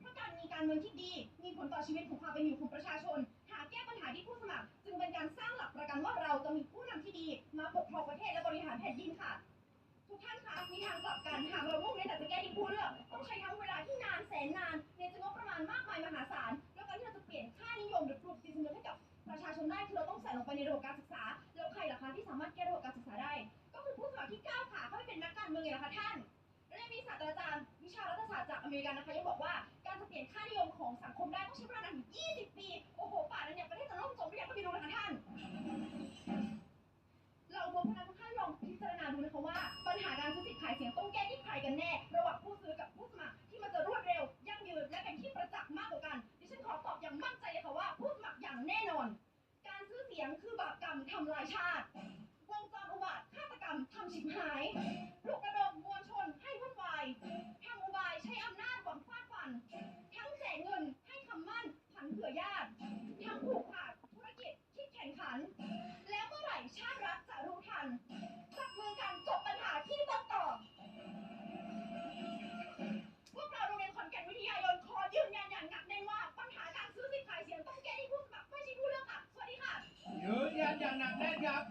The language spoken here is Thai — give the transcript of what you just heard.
เพราะการมีการเมืองที่ดี มีผลต่อชีวิตของความเป็นอยู่ของประชาชน หากแก้ปัญหาที่ผู้สมัคร จึงเป็นการสร้างหลักประกันว่าเราจะมีผู้นำที่ดี มาปกครองประเทศและบริหารแผ่นดินค่ะ ทุกท่านคะมีทางกลับกันหากเรามุ่งในแต่จะแก้ที่ผู้เลือกต้องใช้ทั้งเวลาที่นานแสนนานในจำนวนประมาณมากมายมหาศาลแล้วการที่เราจะเปลี่ยนค่านิยมหรือกลุ่มจิตสำนึกให้กับประชาชนได้คือเราต้องใส่ลงไปในระบบการศึกษาแล้วใครล่ะคะที่สามารถแก้ารารย์วิชารัฐศาสตร์จากอเมริกันนะคะยังบอกว่าการจะเปลี่ยนค่านิยมของสังคมได้ต้องใช้เวลานานถึง20 ปี โอ้โห ป่านนั้นเนี่ยประเทศจะล่มจมหรือยังก็ไม่รู้นะคะท่าน เราพบคณะทุกท่านลองพิจารณาดูนะคะว่า ปัญหาการซื้อสิทธิ์ขายเสียงต้องแก้ที่ใครกันแน่ ระหว่างผู้ซื้อกับผู้สมัครที่มันจะรวดเร็ว ยั่งยืนและเป็นที่ประจักษ์มากกว่ากัน ดิฉันขอตอบอย่างมั่นใจเลยค่ะว่าผู้สมัครอย่างแน่นอน การซื้อเสียงคือบาปกรรมทำลายชาติ วงจรอุบาทฆาตกรรมทำชิบหายปลุกระดมมวลชนให้วุ่นวายทำอุบายใช้อำนาจหวังฟาดฟัน ทั้งแจกเงินให้คำมั่นผันเผื่อญาติ ทั้งผูกขาดธุรกิจคิดแข่งขัน แล้วเมื่อไหร่ชาติรัก จะรู้ทันจับมือกันจบปัญหาที่ต้นต่อพวกเราโรงเรียนขอนแก่นวิทยายนขอยืนยันอย่างหนักแน่นว่าปัญหาการซื้อสิทธิ์ขายเสียงต้องแก้ที่ผู้สมัครไม่ใช่ผู้เลือกค่ะสวัสดีค่ะ ยืนยันอย่างหนักแน่นครับ